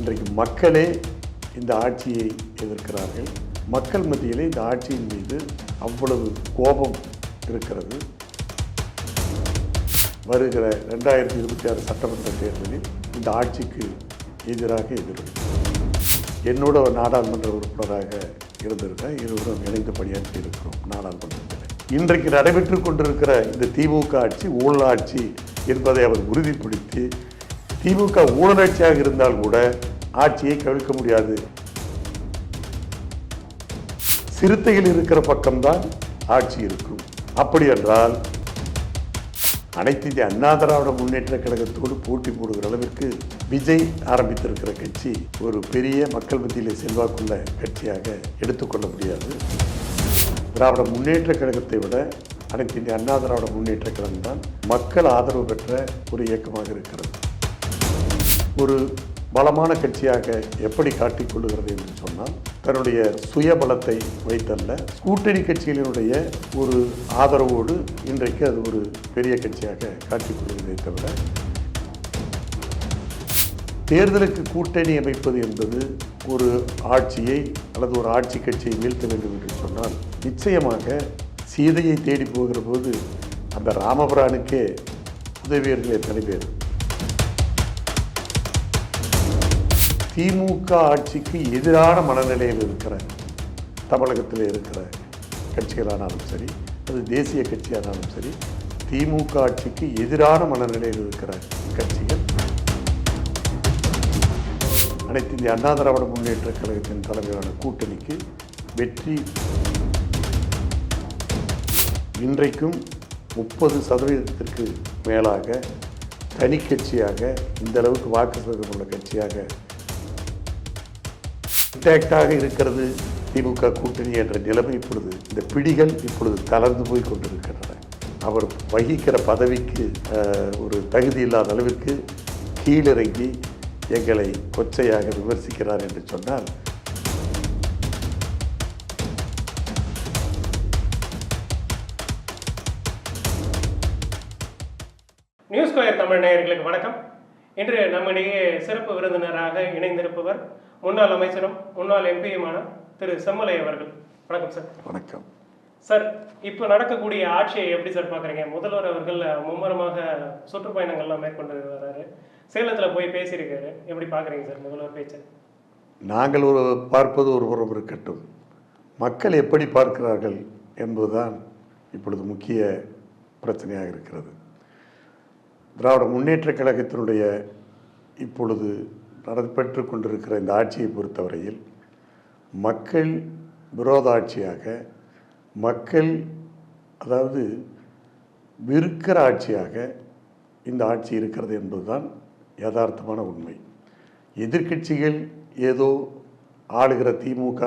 இன்றைக்கு மக்களே இந்த ஆட்சியை எதிர்க்கிறார்கள். மக்கள் மத்தியிலே இந்த ஆட்சியின் மீது அவ்வளவு கோபம் இருக்கிறது. வருகிற ரெண்டாயிரத்தி இருபத்தி ஆறு சட்டமன்ற தேர்தலில் இந்த ஆட்சிக்கு எதிராக எதிரொலி என்னோட ஒரு நாடாளுமன்ற உறுப்பினராக இருந்திருக்கேன் இருவரும் இணைந்து பணியாற்றி இருக்கிறோம் நாடாளுமன்றத்தில். இன்றைக்கு நடைபெற்று கொண்டிருக்கிற இந்த திமுக ஆட்சி ஊழலாட்சி என்பதை அவர் உறுதிப்படுத்தி திமுக ஊழலாட்சியாக இருந்தால் கூட ஆட்சியை கவிழ்க்க முடியாது. சிறுத்தைகள் இருக்கிற பக்கம்தான் ஆட்சி இருக்கும். அப்படி என்றால் அனைத்து இந்திய அண்ணா திராவிட முன்னேற்ற கழகத்தோடு போட்டி போடுகிற அளவிற்கு விஜய் ஆரம்பித்திருக்கிற கட்சி ஒரு பெரிய மக்கள் மத்தியில் செல்வாக்குள்ள கட்சியாக எடுத்துக்கொள்ள முடியாது. திராவிட முன்னேற்ற கழகத்தை விட அனைத்து இந்திய அண்ணா திராவிட முன்னேற்ற கழகம் தான் மக்கள் ஆதரவு பெற்ற ஒரு இயக்கமாக இருக்கிறது. ஒரு பலமான கட்சியாக எப்படி காட்டிக்கொள்ளுகிறது என்று சொன்னால் தன்னுடைய சுயபலத்தை வைத்தல்ல. கூட்டணி கட்சிகளினுடைய ஒரு ஆதரவோடு இன்றைக்கு அது ஒரு பெரிய கட்சியாக காட்டிக்கொள்கிறதே தவிர தேர்தலுக்கு கூட்டணி அமைப்பது என்பது ஒரு ஆட்சியை அல்லது ஒரு ஆட்சி கட்சியை வீழ்த்த வேண்டும் என்று சொன்னால் நிச்சயமாக சீதையை தேடி போகிற போது அந்த ராமபிரானுக்கே உதவியர்களே தலைவர் திமுக ஆட்சிக்கு எதிரான மனநிலையில் இருக்கிற தமிழகத்தில் இருக்கிற கட்சிகளானாலும் சரி அது தேசிய கட்சியானாலும் சரி திமுக ஆட்சிக்கு எதிரான மனநிலையில் இருக்கிற கட்சிகள் அனைத்து இந்திய அண்ணா திராவிட முன்னேற்ற கழகத்தின் தலைமையிலான கூட்டணிக்கு வெற்றி இன்றைக்கும் முப்பது சதவீதத்திற்கு மேலாக தனி கட்சியாக இந்த அளவுக்கு வாக்கு சதவீதம் உள்ள கட்சியாக இன்டாக்டாக இருக்கிறது திமுக கூட்டணி என்ற நிலைமை இப்பொழுது இந்த பிடிகள் இப்பொழுது தளர்ந்து போய் கொண்டிருக்கின்றன. அவர் வகிக்கிற பதவிக்கு ஒரு தகுதி இல்லாத அளவிற்கு கீழிறங்கி எங்களை கொச்சையாக விமர்சிக்கிறார் என்று சொன்னால் நியூஸ் ஸ்கொயர் தமிழ் நேயர்களுக்கு வணக்கம். இன்று நம்மிடையே சிறப்பு விருந்தினராக இணைந்திருப்பவர் முன்னாள் அமைச்சரும் முன்னாள் எம்பியுமான திரு செம்மலை அவர்கள். வணக்கம் சார் வணக்கம். சார் இப்போ நடக்கக்கூடிய ஆட்சியை எப்படி சார் பார்க்குறீங்க? முதல்வர் அவர்கள் மும்முரமாக சுற்றுப்பயணங்கள்லாம் மேற்கொண்டு வர்றாரு சேலத்தில் போய் பேசியிருக்காரு. எப்படி பார்க்குறீங்க சார் முதல்வர் பேச்சு? நாங்கள் ஒரு பார்ப்பது ஒரு புறம் இருக்கட்டும். மக்கள் எப்படி பார்க்கிறார்கள் என்பதுதான் இப்பொழுது முக்கிய பிரச்சனையாக இருக்கிறது. திராவிட முன்னேற்ற கழகத்தினுடைய இப்பொழுது நடைபெற்று கொண்டிருக்கிற இந்த ஆட்சியை பொறுத்தவரையில் மக்கள் விரோத ஆட்சியாக மக்கள் அதாவது விருக்கிற ஆட்சியாக இந்த ஆட்சி இருக்கிறது என்பதுதான் யதார்த்தமான உண்மை. எதிர்க்கட்சிகள் ஏதோ ஆளுகிற திமுக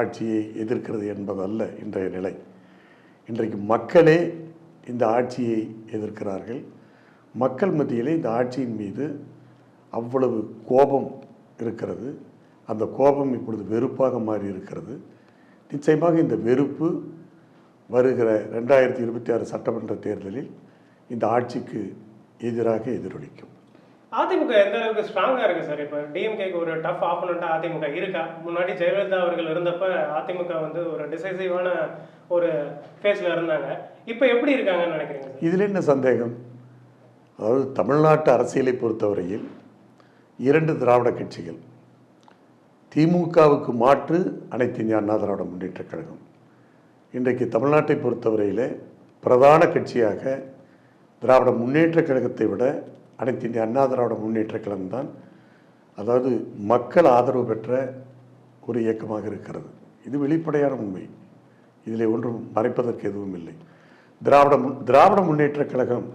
ஆட்சியை எதிர்க்கிறது என்பதல்ல இன்றைய நிலை. இன்றைக்கு மக்களே இந்த ஆட்சியை எதிர்க்கிறார்கள். மக்கள் மத்தியிலே இந்த ஆட்சியின் மீது அவ்வளவு கோபம் இருக்கிறது. அந்த கோபம் இப்பொழுது வெறுப்பாக மாறி இருக்கிறது. நிச்சயமாக இந்த வெறுப்பு வருகிற ரெண்டாயிரத்தி இருபத்தி ஆறு சட்டமன்ற தேர்தலில் இந்த ஆட்சிக்கு எதிராக எதிரொலிக்கும். அதிமுக எந்த அளவுக்கு ஸ்ட்ராங்காக இருக்கு சார் இப்போ டிஎம்கேக்கு ஒரு டஃப் ஆப்போனண்ட்டாக அதிமுக இருக்கா? முன்னாடி ஜெயலலிதா அவர்கள் இருந்தப்ப அதிமுக வந்து ஒரு டிசைசிவான ஒரு ஃபேஸில் இருந்தாங்க. இப்போ எப்படி இருக்காங்கன்னு நினைக்கிறீங்க இதில் என்ன சந்தேகம்? அதாவது தமிழ்நாட்டு அரசியலை பொறுத்தவரையில் இரண்டு திராவிட கட்சிகள். திமுகவுக்கு மாற்று அனைத்து இந்திய அண்ணா திராவிட முன்னேற்றக் கழகம். இன்றைக்கு தமிழ்நாட்டை பொறுத்தவரையில் பிரதான கட்சியாக திராவிட முன்னேற்றக் கழகத்தை விட அனைத்து இந்திய அண்ணா திராவிட முன்னேற்றக் கழகம் தான் அதாவது மக்கள் ஆதரவு பெற்ற ஒரு இயக்கமாக இருக்கிறது. இது வெளிப்படையான உண்மை. இதில் ஒன்றும் மறைப்பதற்கு எதுவும் இல்லை. திராவிட முன் திராவிட முன்னேற்றக் கழகம்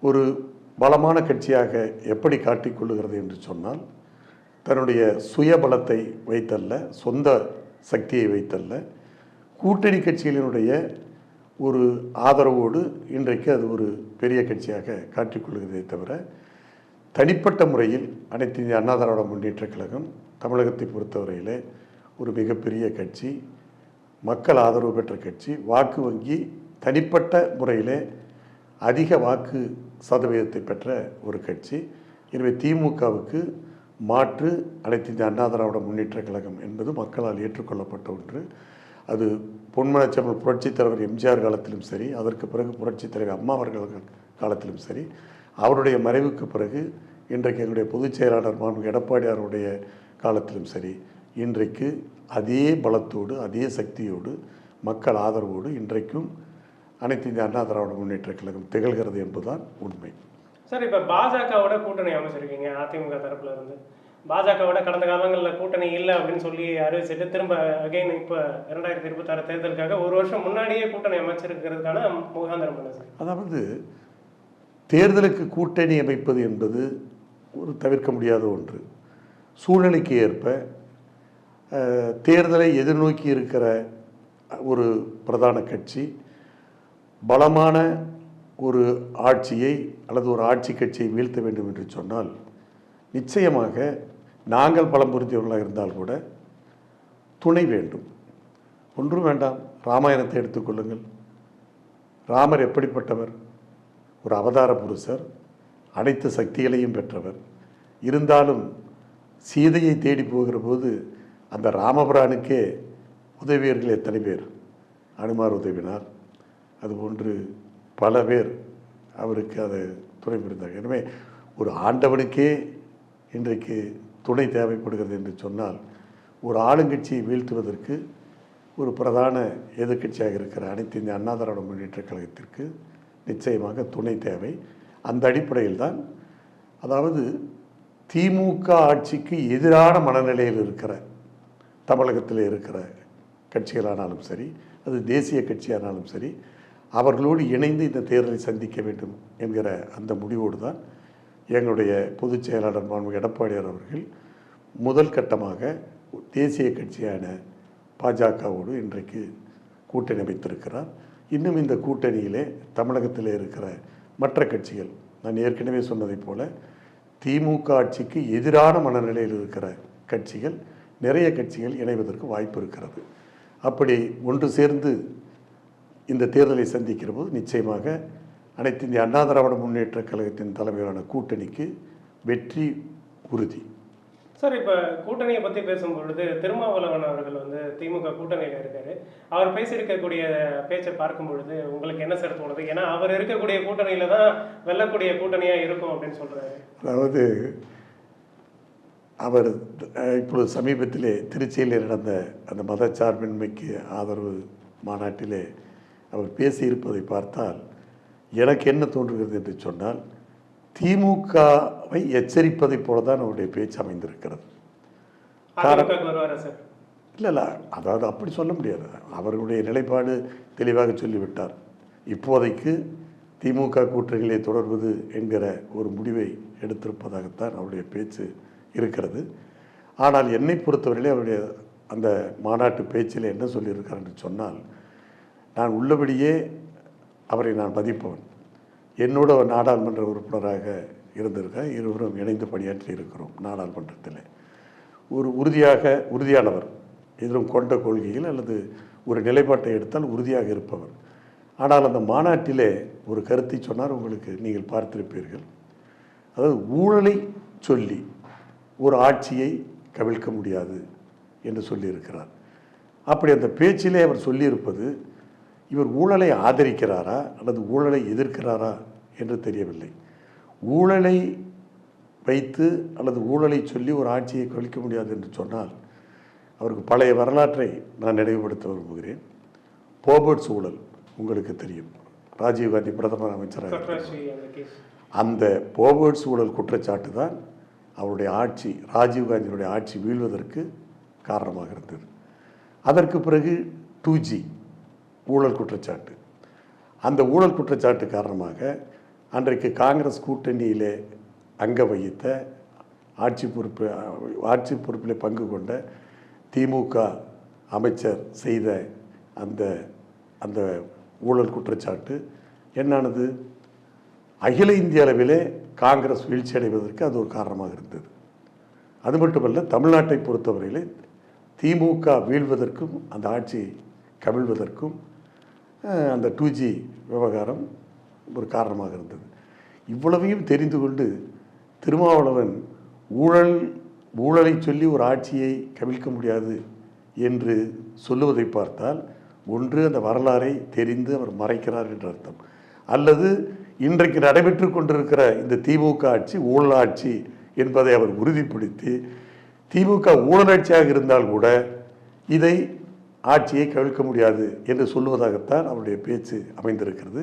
ஒரு பலமான கட்சியாக எப்படி காட்டிக்கொள்ளுகிறது என்று சொன்னால் தன்னுடைய சுயபலத்தை வைத்தல்ல சொந்த சக்தியை வைத்தல்ல. கூட்டணி கட்சிகளினுடைய ஒரு ஆதரவோடு இன்றைக்கு அது ஒரு பெரிய கட்சியாக காட்டிக்கொள்கிறதே தவிர தனிப்பட்ட முறையில் அனைத்து இந்திய அண்ணா திராவிட முன்னேற்ற கழகம் தமிழகத்தை பொறுத்தவரையிலே ஒரு மிகப்பெரிய கட்சி மக்கள் ஆதரவு பெற்ற கட்சி வாக்கு வங்கி தனிப்பட்ட முறையிலே அதிக வாக்கு சதவீதத்தை பெற்ற ஒரு கட்சி. எனவே திமுகவுக்கு மாற்று அனைத்து இந்திய அண்ணா திராவிட முன்னேற்ற கழகம் என்பது மக்களால் ஏற்றுக்கொள்ளப்பட்ட ஒன்று. அது பொன்மனச்செம்மல் புரட்சித் தலைவர் எம்ஜிஆர் காலத்திலும் சரி அதற்கு பிறகு புரட்சித் தலைவர் அம்மா அவர்கள் காலத்திலும் சரி அவருடைய மறைவுக்கு பிறகு இன்றைக்கு எங்களுடைய பொதுச் செயலாளர் மாண்பு எடப்பாடியாருடைய காலத்திலும் சரி இன்றைக்கு அதே பலத்தோடு அதே சக்தியோடு மக்கள் ஆதரவோடு இன்றைக்கும் அனைத்து இந்திய அண்ணா திராவிட முன்னேற்ற கழகம் திகழ்கிறது என்பதுதான் உண்மை. சார் இப்போ பாஜகவோட கூட்டணி அமைச்சிருக்கீங்க அதிமுக தரப்புல இருந்து. பாஜகவோட கடந்த காலங்களில் கூட்டணி இல்லை அப்படின்னு சொல்லி அறிவிச்சிட்டு திரும்ப அகைன் இப்போ இரண்டாயிரத்தி இருபத்தாறு தேர்தலுக்காக ஒரு வருஷம் முன்னாடியே கூட்டணி அமைச்சிருக்கிறதுக்கான முகாந்திரம் என்ன சார்? அதாவது தேர்தலுக்கு கூட்டணி அமைப்பது என்பது ஒரு தவிர்க்க முடியாத ஒன்று. சூழ்நிலைக்கு ஏற்ப தேர்தலை எதிர்நோக்கி இருக்கிற ஒரு பிரதான கட்சி பலமான ஒரு ஆட்சியை அல்லது ஒரு ஆட்சி கட்சியை வீழ்த்த வேண்டும் என்று சொன்னால் நிச்சயமாக நாங்கள் பலம் புரிந்தவர்களாக இருந்தால் கூட துணை வேண்டும். ஒன்றும் வேண்டாம். ராமாயணத்தை எடுத்துக்கொள்ளுங்கள் ராமர் எப்படிப்பட்டவர்? ஒரு அவதார புருஷர் அனைத்து சக்திகளையும் பெற்றவர். இருந்தாலும் சீதையை தேடி போகிற போது அந்த ராமபிரானுக்கே உதவியர்கள் எத்தனை பேர்? அனுமார் உதவினார். அதுபோன்று பல பேர் அவருக்கு அதை துணை புரிந்தார்கள். எனவே ஒரு ஆண்டவனுக்கே இன்றைக்கு துணை தேவைப்படுகிறது என்று சொன்னால் ஒரு ஆளுங்கட்சியை வீழ்த்துவதற்கு ஒரு பிரதான எதிர்க்கட்சியாக இருக்கிற அனைத்து இந்திய அண்ணா திராவிட முன்னேற்ற கழகத்திற்கு நிச்சயமாக துணை தேவை. அந்த அடிப்படையில் தான் அதாவது திமுக ஆட்சிக்கு எதிரான மனநிலையில் இருக்கிற தமிழகத்தில் இருக்கிற கட்சிகளானாலும் சரி அது தேசிய கட்சியானாலும் சரி அவர்களோடு இணைந்து இந்த தேர்தலை சந்திக்க வேண்டும் என்கிற அந்த முடிவோடு தான் எங்களுடைய பொதுச் செயலாளர் மாண்பு எடப்பாடியார் அவர்கள் முதல் கட்டமாக தேசிய கட்சியான பாஜகவோடு இன்றைக்கு கூட்டணி அமைத்திருக்கிறார். இன்னும் இந்த கூட்டணியிலே தமிழகத்தில் இருக்கிற மற்ற கட்சிகள் நான் ஏற்கனவே சொன்னதைப் போல திமுக ஆட்சிக்கு எதிரான மனநிலையில் இருக்கிற கட்சிகள் நிறைய கட்சிகள் இணைவதற்கு வாய்ப்பு இருக்கிறது. அப்படி ஒன்று சேர்ந்து இந்த தேர்தலை சந்திக்கிற போது நிச்சயமாக அனைத்து இந்திய அண்ணா திராவிட முன்னேற்ற கழகத்தின் தலைமையிலான கூட்டணிக்கு வெற்றி உறுதி. சார் இப்போ கூட்டணியை பற்றி பேசும் பொழுது திருமாவளவன் அவர்கள் வந்து திமுக கூட்டணியில் இருக்காரு. அவர் பேசியிருக்கக்கூடிய பேச்சை பார்க்கும் பொழுது உங்களுக்கு என்ன சார் தோணுது? ஏன்னா அவர் இருக்கக்கூடிய கூட்டணியில தான் வெல்லக்கூடிய கூட்டணியாக இருக்கும் அப்படின்னு சொல்றாரு. அதாவது அவர் இப்பொழுது சமீபத்திலே திருச்சியில் நடந்த அந்த மதச்சார்பின்மைக்கு ஆதரவு மாநாட்டிலே அவர் பேசியிருப்பதை பார்த்தால் எனக்கு என்ன தோன்றுகிறது என்று சொன்னால் திமுகவை எச்சரிப்பதைப் போல தான் அவருடைய பேச்சு அமைந்திருக்கிறது. இல்லை இல்லை அதாவது அப்படி சொல்ல முடியாது. அவர்களுடைய நிலைப்பாடு தெளிவாக சொல்லிவிட்டார். இப்போதைக்கு திமுக கூட்டணிகளை தொடர்வது என்கிற ஒரு முடிவை எடுத்திருப்பதாகத்தான் அவருடைய பேச்சு இருக்கிறது. ஆனால் என்னை பொறுத்தவரையிலே அவருடைய அந்த மாநாட்டு பேச்சில் என்ன சொல்லியிருக்கார் என்று சொன்னால் நான் உள்ளபடியே அவரை நான் மதிப்பவன். என்னோட ஒரு நாடாளுமன்ற உறுப்பினராக இருந்திருக்கேன் இருவரும் இணைந்து பணியாற்றி இருக்கிறோம் நாடாளுமன்றத்தில். ஒரு உறுதியாக உறுதியானவர். எதிலும் கொண்ட கொள்கையில் அல்லது ஒரு நிலைப்பாட்டை எடுத்தால் உறுதியாக இருப்பவர். ஆனால் அந்த மாநாட்டிலே ஒரு கருத்தை சொன்னார் உங்களுக்கு நீங்கள் பார்த்திருப்பீர்கள். அதாவது ஊழலை சொல்லி ஒரு ஆட்சியை கவிழ்க்க முடியாது என்று சொல்லியிருக்கிறார். அப்படி அந்த பேச்சிலே அவர் சொல்லியிருப்பது இவர் ஊழலை ஆதரிக்கிறாரா அல்லது ஊழலை எதிர்க்கிறாரா என்று தெரியவில்லை. ஊழலை வைத்து அல்லது ஊழலை சொல்லி ஒரு ஆட்சியை கவிழ்க்க முடியாது என்று சொன்னால் அவருக்கு பழைய வரலாற்றை நான் நினைவுபடுத்த விரும்புகிறேன். போபர்ட்ஸ் ஊழல் உங்களுக்கு தெரியும். ராஜீவ்காந்தி பிரதமர் அமைச்சராக அந்த போபர்ட்ஸ் ஊழல் குற்றச்சாட்டு தான் அவருடைய ஆட்சி ராஜீவ்காந்தியினுடைய ஆட்சி வீழ்வதற்கு காரணமாக இருந்தது. அதற்கு பிறகு டூ ஜி. ஊழல் குற்றச்சாட்டு. அந்த ஊழல் குற்றச்சாட்டு காரணமாக அன்றைக்கு காங்கிரஸ் கூட்டணியிலே அங்க வகித்த ஆட்சி பொறுப்பு ஆட்சி பொறுப்பில் பங்கு கொண்ட திமுக அமைச்சர் செய்த அந்த அந்த ஊழல் குற்றச்சாட்டு என்னானது? அகில இந்திய அளவிலே காங்கிரஸ் வீழ்ச்சி அடைவதற்கு அது ஒரு காரணமாக இருந்தது. அது மட்டுமல்ல தமிழ்நாட்டை பொறுத்தவரையிலே திமுக வீழ்வதற்கும் அந்த ஆட்சி கவிழ்வதற்கும் அந்த டூ ஜி விவகாரம் ஒரு காரணமாக இருந்தது. இவ்வளவையும் தெரிந்து கொண்டு திருமாவளவன் ஊழல் ஊழலை சொல்லி ஒரு ஆட்சியை கவிழ்க்க முடியாது என்று சொல்லுவதை பார்த்தால் ஒன்று அந்த வரலாறை தெரிந்து அவர் மறைக்கிறார் என்ற அர்த்தம். அல்லது இன்றைக்கு நடைபெற்று கொண்டிருக்கிற இந்த திமுக ஆட்சி ஊழல் ஆட்சி என்பதை அவர் உறுதிப்படுத்தி திமுக ஊழலாட்சியாக இருந்தால் கூட இதை ஆட்சியை கவிழ்க்க முடியாது என்று சொல்லுவதாகத்தான் அவருடைய பேச்சு அமைந்திருக்கிறது.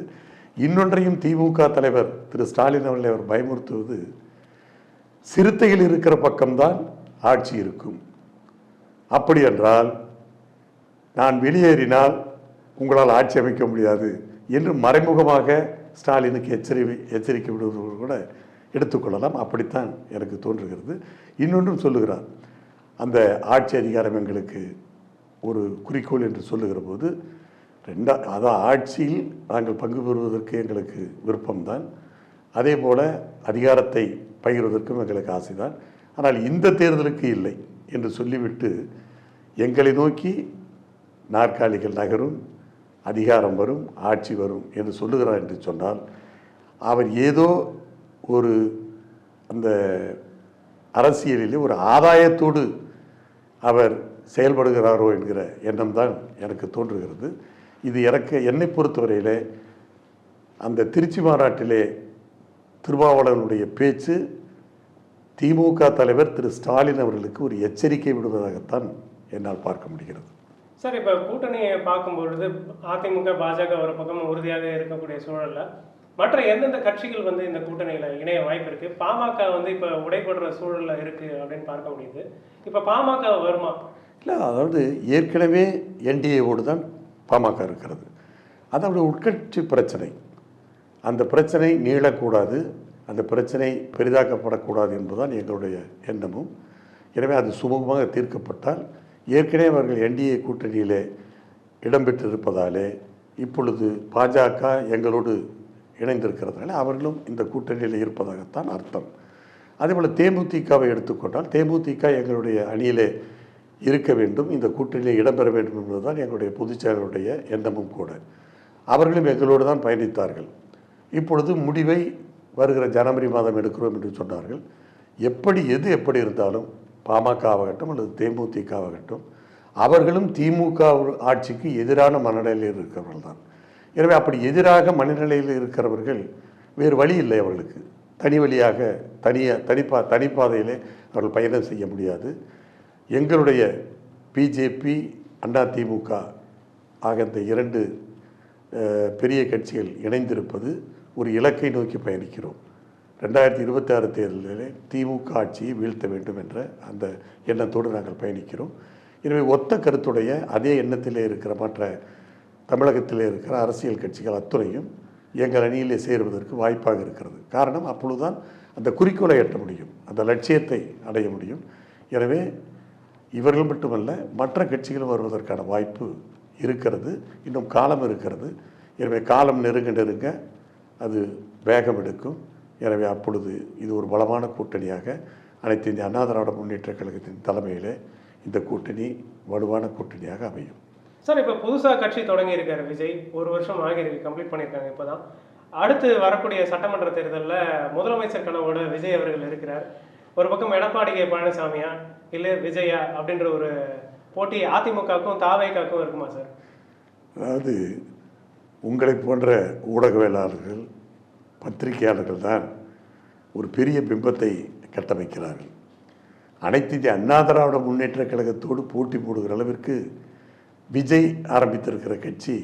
இன்னொன்றையும் திமுக தலைவர் திரு. ஸ்டாலின் அவர்களை அவர் பயமுறுத்துவது சிறுத்தைகள் இருக்கிற பக்கம்தான் ஆட்சி இருக்கும். அப்படி என்றால் நான் வெளியேறினால் உங்களால் ஆட்சி அமைக்க முடியாது என்று மறைமுகமாக ஸ்டாலினுக்கு எச்சரி எச்சரிக்கை விடுவது கூட எடுத்துக்கொள்ளலாம் அப்படித்தான் எனக்கு தோன்றுகிறது. இன்னொன்றும் சொல்லுகிறார். அந்த ஆட்சி அதிகாரம் எங்களுக்கு ஒரு குறிக்கோள் என்று சொல்லுகிற போது ரெண்டா அதான் ஆட்சியில் நாங்கள் பங்கு பெறுவதற்கு எங்களுக்கு விருப்பம்தான். அதே போல் அதிகாரத்தை பகிர்வதற்கும் எங்களுக்கு ஆசைதான். ஆனால் இந்த தேர்தலுக்கு இல்லை என்று சொல்லிவிட்டு எங்களை நோக்கி நாற்காலிகள் நகரும் அதிகாரம் வரும் ஆட்சி வரும் என்று சொல்லுகிறார் என்று சொன்னால் அவர் ஏதோ ஒரு அந்த அரசியலிலே ஒரு ஆதாயத்தோடு அவர் செயல்படுகிறாரோ என்கிற எண்ணம் தான் எனக்கு தோன்றுகிறது. இது எனக்கு என்னை பொறுத்தவரையிலே அந்த திருச்சி மாநாட்டிலே திருமாவளவனுடைய பேச்சு திமுக தலைவர் திரு ஸ்டாலின் அவர்களுக்கு ஒரு எச்சரிக்கை விடுவதாகத்தான் என்னால் பார்க்க முடிகிறது. சார் இப்போ கூட்டணியை பார்க்கும்பொழுது அதிமுக பாஜக ஒரு பக்கம் உறுதியாக இருக்கக்கூடிய சூழலில் மற்ற எந்தெந்த கட்சிகள் வந்து இந்த கூட்டணியில் இணைய வாய்ப்பு இருக்கு? பாமக வந்து இப்போ உடைபடுற சூழலில் இருக்கு அப்படின்னு பார்க்க முடியுது. இப்போ பாமக வருமா? இல்லை அதாவது ஏற்கனவே என்டிஏவோடு தான் பாமக இருக்கிறது. அது உட்கட்சி பிரச்சனை. அந்த பிரச்சனை நீளக்கூடாது அந்த பிரச்சனை பெரிதாக்கப்படக்கூடாது என்பதுதான் எங்களுடைய எண்ணமும். எனவே அது சுமூகமாக தீர்க்கப்பட்டால் ஏற்கனவே அவர்கள் என்டிஏ கூட்டணியிலே இடம்பெற்றிருப்பதாலே இப்பொழுது பாஜக எங்களோடு இணைந்திருக்கிறதுனால அவர்களும் இந்த கூட்டணியில் இருப்பதாகத்தான் அர்த்தம். அதேபோல் தேமுதிகவை எடுத்துக்கொண்டால் தேமுதிக எங்களுடைய அணியிலே இருக்க வேண்டும் இந்த கூட்டணியில் இடம்பெற வேண்டும் என்பதுதான் எங்களுடைய பொதுச் செயலருடைய எண்ணமும் கூட. அவர்களும் எங்களோடு தான் பயணித்தார்கள். இப்பொழுது முடிவை வருகிற ஜனவரி மாதம் எடுக்கிறோம் என்று சொன்னார்கள். எப்படி எது எப்படி இருந்தாலும் பாமக ஆகட்டும் அல்லது தேமுதிக ஆகட்டும் அவர்களும் திமுக ஆட்சிக்கு எதிரான மனநிலையில் இருக்கிறவர்கள் தான் எனவே அப்படி எதிராக மனநிலையில் இருக்கிறவர்கள் வேறு வழி இல்லை அவர்களுக்கு. தனி வழியாக தனியாக தனிப்பா தனிப்பாதையிலே அவர்கள் பயணம் செய்ய முடியாது. எங்களுடைய பிஜேபி அண்ணா திமுக ஆக இந்த இரண்டு பெரிய கட்சிகள் இணைந்திருப்பது ஒரு இலக்கை நோக்கி பயணிக்கிறோம். ரெண்டாயிரத்தி இருபத்தி ஆறு தேர்தலிலே திமுக ஆட்சியை வீழ்த்த வேண்டும் என்ற அந்த எண்ணத்தோடு நாங்கள் பயணிக்கிறோம். எனவே ஒத்த கருத்துடைய அதே எண்ணத்திலே இருக்கிற மற்ற தமிழகத்திலே இருக்கிற அரசியல் கட்சிகள் அத்துறையும் எங்கள் அணியிலே சேருவதற்கு வாய்ப்பாக இருக்கிறது. காரணம் அப்பொழுதுதான் அந்த குறிக்கோளை எட்ட முடியும் அந்த லட்சியத்தை அடைய முடியும். எனவே இவர்கள் மட்டுமல்ல மற்ற கட்சிகளும் வருவதற்கான வாய்ப்பு இருக்கிறது. இன்னும் காலம் இருக்கிறது. எனவே காலம் நெருங்க நெருங்க அது வேகம் எடுக்கும். எனவே அப்பொழுது இது ஒரு பலமான கூட்டணியாக அனைத்து இந்திய அண்ணா திராவிட முன்னேற்ற கழகத்தின் தலைமையில் இந்த கூட்டணி வலுவான கூட்டணியாக அமையும். சார் இப்போ புதுசாக கட்சி தொடங்கி இருக்காரு விஜய். ஒரு வருஷம் ஆகியிருக்கு கம்ப்ளீட் பண்ணியிருக்காங்க இப்போதான். அடுத்து வரக்கூடிய சட்டமன்ற தேர்தலில் முதலமைச்சர் கனவோட விஜய் அவர்கள் இருக்கிறார். ஒரு பக்கம் எடப்பாடி கே பழனிசாமியா இல்லை விஜயா அப்படின்ற ஒரு போட்டி அதிமுகவுக்கும் தாவைக்காக்கும் இருக்குமா சார்? அதாவது உங்களை போன்ற ஊடகவியலாளர்கள் பத்திரிகையாளர்கள் தான் ஒரு பெரிய பிம்பத்தை கட்டமைக்கிறார்கள். அனைத்து அண்ணா திராவிட முன்னேற்ற கழகத்தோடு போட்டி போடுகிற அளவிற்கு விஜய் ஆரம்பித்திருக்கிற கட்சி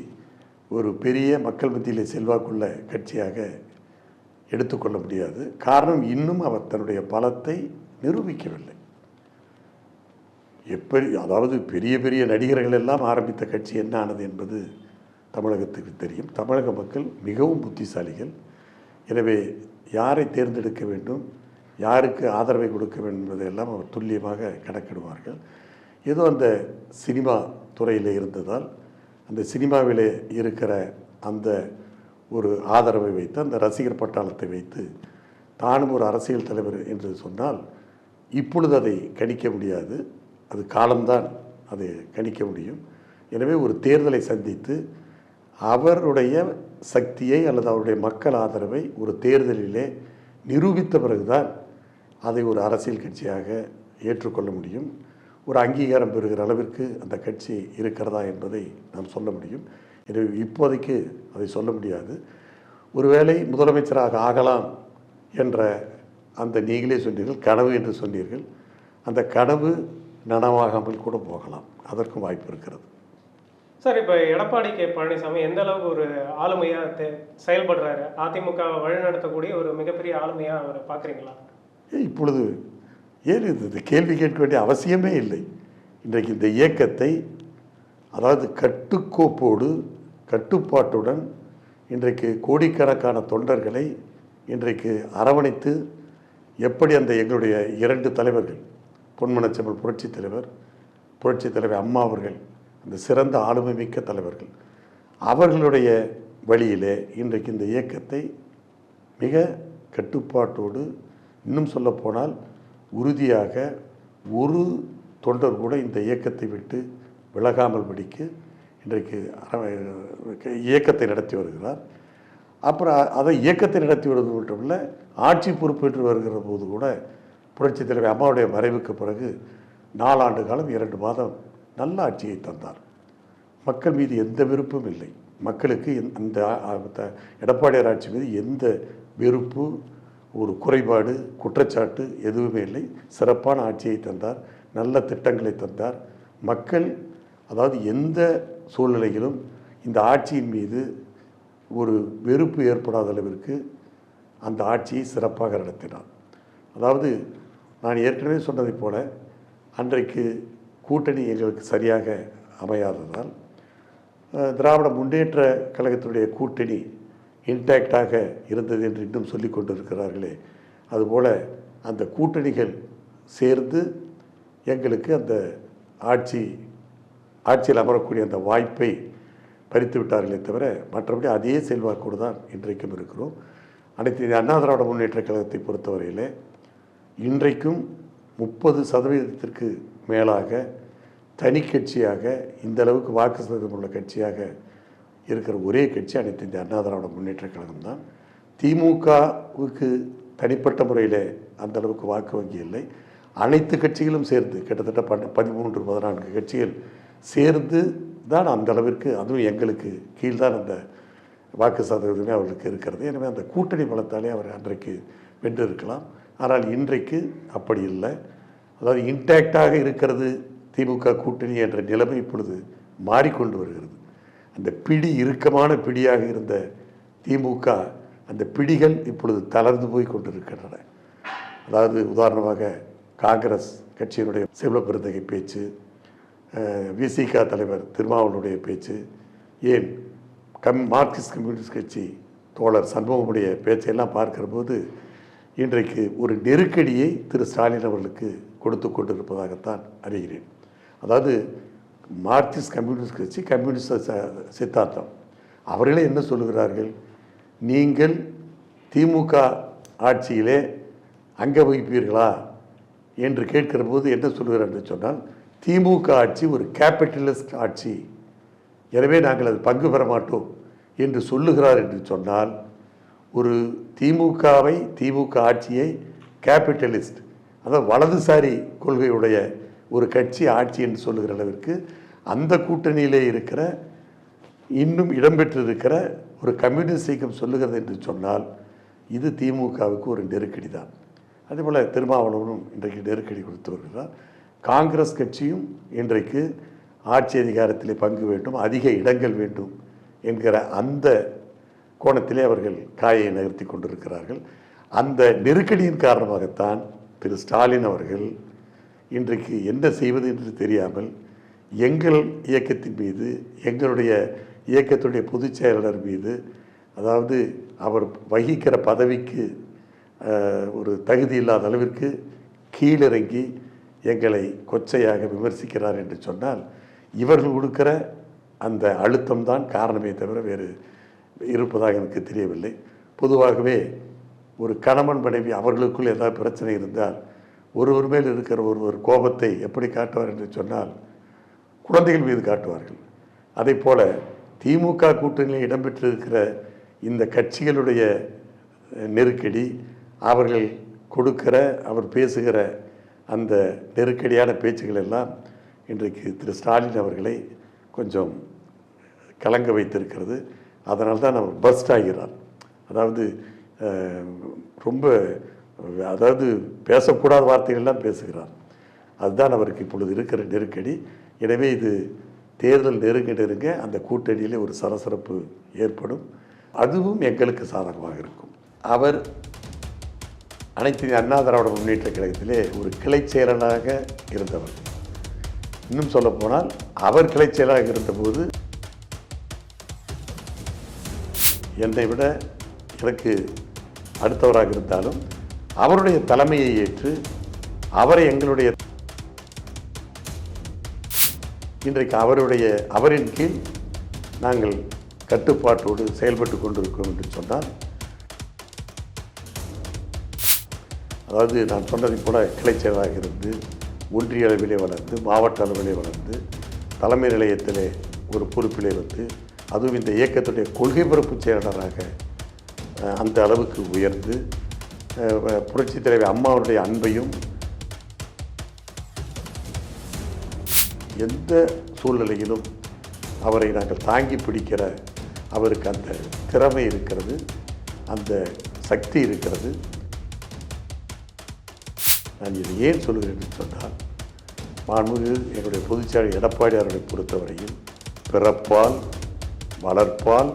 ஒரு பெரிய மக்கள் மத்தியிலே செல்வாக்குள்ள கட்சியாக எடுத்துக்கொள்ள முடியாது. காரணம் இன்னும் அவர் தன்னுடைய பலத்தை நிரூபிக்கவில்லை. எப்படி அதாவது பெரிய பெரிய நடிகர்கள் எல்லாம் ஆரம்பித்த கட்சி என்ன ஆனது என்பது தமிழகத்துக்கு தெரியும். தமிழக மக்கள் மிகவும் புத்திசாலிகள். எனவே யாரை தேர்ந்தெடுக்க வேண்டும் யாருக்கு ஆதரவை கொடுக்க வேண்டும் என்பதையெல்லாம் அவர் துல்லியமாக கணக்கிடுவார்கள். ஏதோ அந்த சினிமா துறையில் இருந்ததால் அந்த சினிமாவில் இருக்கிற அந்த ஒரு ஆதரவை வைத்து அந்த ரசிகர் பட்டாளத்தை வைத்து தானும் ஒரு அரசியல் தலைவர் என்று சொன்னால் இப்பொழுது அதை கணிக்க முடியாது. அது காலம்தான் அதை கணிக்க முடியும். எனவே ஒரு தேர்தலை சந்தித்து அவருடைய சக்தியை அல்லது அவருடைய மக்கள் ஆதரவை ஒரு தேர்தலிலே நிரூபித்த பிறகுதான் அதை ஒரு அரசியல் கட்சியாக ஏற்றுக்கொள்ள முடியும். ஒரு அங்கீகாரம் பெறுகிற அளவிற்கு அந்த கட்சி இருக்கிறதா என்பதை நாம் சொல்ல முடியும். எனவே இப்போதைக்கு அதை சொல்ல முடியாது. ஒருவேளை முதலமைச்சராக ஆகலாம் என்ற அந்த நீங்களே சொன்னீர்கள் கனவு என்று சொன்னீர்கள் அந்த கனவு நனவாகாமல் கூட போகலாம். அதற்கும் வாய்ப்பு இருக்கிறது. சார் இப்போ எடப்பாடி கே பழனிசாமி எந்த அளவுக்கு ஒரு ஆளுமையா தே- செயல்படுறாரு? அதிமுகவை வழிநடத்தக்கூடிய ஒரு மிகப்பெரிய ஆளுமையா அவரை பார்க்குறீங்களா இப்பொழுது ஏன் இது கேள்வி கேட்க வேண்டிய அவசியமே இல்லை. இன்றைக்கு இந்த இயக்கத்தை அதாவது கட்டுக்கோப்போடு கட்டுப்பாட்டுடன் இன்றைக்கு கோடிக்கணக்கான தொண்டர்களை இன்றைக்கு அரவணைத்து எப்படி அந்த எங்களுடைய இரண்டு தலைவர்கள் பொன்மனச்செம்மல் புரட்சித் தலைவர் புரட்சித் தலைவர் அம்மா அவர்கள் அந்த சிறந்த ஆளுமை மிக்க தலைவர்கள் அவர்களுடைய வழியிலே இன்றைக்கு இந்த இயக்கத்தை மிக கட்டுப்பாட்டோடு இன்னும் சொல்லப்போனால் உறுதியாக ஒரு தொண்டர் கூட இந்த இயக்கத்தை விட்டு விலகாமல் படிக்கு இன்றைக்கு இயக்கத்தை நடத்தி வருகிறார். அப்புறம் அதை இயக்கத்தை நடத்தி வருவது மட்டுமல்ல ஆட்சி பொறுப்பேற்று வருகிற போது கூட புரட்சி தலைவர் அம்மாவுடைய மறைவுக்கு பிறகு நாலாண்டு காலம் இரண்டு மாதம் நல்ல ஆட்சியை தந்தார். மக்கள் மீது எந்த விருப்பும் இல்லை. மக்களுக்கு அந்த த- எடப்பாடியார் ஆட்சி மீது எந்த வெறுப்பு ஒரு குறைபாடு குற்றச்சாட்டு எதுவுமே இல்லை. சிறப்பான ஆட்சியை தந்தார். நல்ல திட்டங்களை தந்தார். மக்கள் அதாவது எந்த சூழ்நிலையிலும் இந்த ஆட்சியின் மீது ஒரு வெறுப்பு ஏற்படாத அளவிற்கு அந்த ஆட்சியை சிறப்பாக நடத்தினார். அதாவது நான் ஏற்கனவே சொன்னதைப் போல அன்றைக்கு கூட்டணி எங்களுக்கு சரியாக அமையாததால் திராவிட முன்னேற்ற கழகத்தினுடைய கூட்டணி இன்டாக்டாக இருந்தது என்று இன்னும் சொல்லி கொண்டிருக்கிறார்களே. அதுபோல் அந்த கூட்டணிகள் சேர்ந்து எங்களுக்கு அந்த ஆட்சி ஆட்சியில் அமரக்கூடிய அந்த வாய்ப்பை பறித்து விட்டார்களே தவிர மற்றபடி அதே செல்வாக்கோடு தான் இன்றைக்கும் இருக்கிறோம். அனைத்து இந்திய அண்ணா திராவிட முன்னேற்ற கழகத்தை பொறுத்தவரையில் இன்றைக்கும் முப்பது சதவீதத்திற்கு மேலாக தனி கட்சியாக இந்த அளவுக்கு வாக்கு சதவீதம் உள்ள கட்சியாக இருக்கிற ஒரே கட்சி அனைத்து இந்திய அண்ணா திராவிட முன்னேற்ற கழகம் தான். திமுகவுக்கு தனிப்பட்ட முறையில் அந்த அளவுக்கு வாக்கு வங்கி இல்லை. அனைத்து கட்சிகளும் சேர்ந்து கிட்டத்தட்ட பன்ன பதிமூன்று பதினான்கு கட்சிகள் சேர்ந்து தான் அந்த அளவிற்கு அதுவும் எங்களுக்கு கீழ்தான் அந்த வாக்கு சதவீதமே அவர்களுக்கு இருக்கிறது. எனவே அந்த கூட்டணி பலத்தாலே அவர் அன்றைக்கு வென்றிருக்கலாம். ஆனால் இன்றைக்கு அப்படி இல்லை. அதாவது இன்டாக்டாக இருக்கிறது திமுக கூட்டணி என்ற நிலைமை இப்பொழுது மாறிக்கொண்டு வருகிறது. அந்த பிடி இறுக்கமான பிடியாக இருந்த திமுக அந்த பிடிகள் இப்பொழுது தளர்ந்து போய் கொண்டிருக்கின்றன. அதாவது உதாரணமாக காங்கிரஸ் கட்சியினுடைய சிவபெருந்தகை பேச்சு விசிக தலைவர் திருமாவளுடைய பேச்சு. ஏன் கம் மார்க்சிஸ்ட் கம்யூனிஸ்ட் கட்சி தோழர் சண்முகமுடைய பேச்சையெல்லாம் பார்க்கிற போது இன்றைக்கு ஒரு நெருக்கடியை திரு ஸ்டாலின் அவர்களுக்கு கொடுத்து கொண்டிருப்பதாகத்தான் அறிகிறேன். அதாவது மார்க்சிஸ்ட் கம்யூனிஸ்ட் கட்சி கம்யூனிஸ்ட் சித்தாந்தம். அவர்களே என்ன சொல்லுகிறார்கள்? நீங்கள் திமுக ஆட்சியிலே அங்க வகிப்பீர்களா? என்று கேட்கிற போது என்ன சொல்கிறார் என்று சொன்னால் திமுக ஆட்சி ஒரு கேபிட்டலிஸ்ட் ஆட்சி. எனவே நாங்கள் அது பங்கு பெற மாட்டோம் என்று சொல்லுகிறார் என்று சொன்னால் ஒரு திமுகவை திமுக ஆட்சியை கேபிட்டலிஸ்ட் அதாவது வலதுசாரி கொள்கையுடைய ஒரு கட்சி ஆட்சி என்று சொல்லுகிற அளவிற்கு அந்த கூட்டணியிலே இருக்கிற இன்னும் இடம்பெற்றிருக்கிற ஒரு கம்யூனிஸ்ட் இயக்கம் சொல்லுகிறது என்று சொன்னால் இது திமுகவுக்கு ஒரு நெருக்கடி தான் அதே போல் திருமாவளவனும் இன்றைக்கு நெருக்கடி கொடுத்து வருகிறார். காங்கிரஸ் கட்சியும் இன்றைக்கு ஆட்சி அதிகாரத்தில் பங்கு வேண்டும் அதிக இடங்கள் வேண்டும் என்கிற அந்த கோணத்திலே அவர்கள் காயை நகர்த்தி கொண்டிருக்கிறார்கள். அந்த நெருக்கடியின் காரணமாகத்தான் திரு ஸ்டாலின் அவர்கள் இன்றைக்கு என்ன செய்வது என்று தெரியாமல் எங்கள் இயக்கத்தின் மீது எங்களுடைய இயக்கத்துடைய பொதுச் செயலாளர் மீது அதாவது அவர் வகிக்கிற பதவிக்கு ஒரு தகுதி இல்லாத அளவிற்கு கீழிறங்கி எங்களை கொச்சையாக விமர்சிக்கிறார் என்று சொன்னால் இவர்கள் கொடுக்கிற அந்த அழுத்தம்தான் காரணமே தவிர வேறு இருப்பதாக எனக்கு தெரியவில்லை. பொதுவாகவே ஒரு கணவன் மனைவி அவர்களுக்குள் ஏதாவது பிரச்சனை இருந்தால் ஒருவர் மேல் இருக்கிற ஒருவர் கோபத்தை எப்படி காட்டுவார் என்று சொன்னால் குழந்தைகள் மீது காட்டுவார்கள். அதே போல திமுக கூட்டணியில் இடம்பெற்றிருக்கிற இந்த கட்சிகளுடைய நெருக்கடி அவர்கள் கொடுக்கிற அவர் பேசுகிற அந்த நெருக்கடியான பேச்சுகள் எல்லாம் இன்றைக்கு திரு ஸ்டாலின் அவர்களை கொஞ்சம் கலங்க வைத்திருக்கிறது. அதனால் தான் அவர் பஸ்ட் ஆகிறார். அதாவது ரொம்ப அதாவது பேசக்கூடாத வார்த்தைகள்லாம் பேசுகிறார். அதுதான் அவருக்கு இப்பொழுது இருக்கிற நெருக்கடி. எனவே இது தேர்தல் நெருங்க நெருங்க அந்த கூட்டணியிலே ஒரு சரசரப்பு ஏற்படும். அதுவும் எங்களுக்கு சாதகமாக இருக்கும். அவர் அனைத்து அண்ணா திராவிட முன்னேற்ற கழகத்திலே ஒரு கிளை செயலராக இருந்தவர். இன்னும் சொல்லப்போனால் அவர் கிளை செயலராக இருந்தபோது என்னை விட எனக்கு அடுத்தவராக இருந்தாலும் அவருடைய தலைமையை ஏற்று அவரை எங்களுடைய இன்றைக்கு அவருடைய அவரின் கீழ் நாங்கள் கட்டுப்பாட்டோடு செயல்பட்டு கொண்டிருக்கிறோம் என்று சொன்னால் அதாவது நான் சொன்னதை போல கிளைச்செயலாக இருந்து ஒன்றிய அளவிலே வளர்ந்து மாவட்ட அளவிலே வளர்ந்து தலைமை நிலையத்தில் ஒரு பொறுப்பிலே வந்து அதுவும் இந்த இயக்கத்துடைய கொள்கை பரப்பு செயலாளராக அந்த அளவுக்கு உயர்ந்து புரட்சி புரட்சித் தலைவர் அம்மாவுடைய அன்பையும் எந்த சூழ்நிலையிலும் அவரை நாங்கள் தாங்கி பிடிக்கிற அவருக்கு அந்த திறமை இருக்கிறது அந்த சக்தி இருக்கிறது. நான் இதை ஏன் சொல்கிறேன் என்று சொன்னால் மாண்புமிகு என்னுடைய பொதுச்சாளர் எடப்பாடியாரை பொறுத்தவரையில் பிறப்பால் வளர்ப்பால்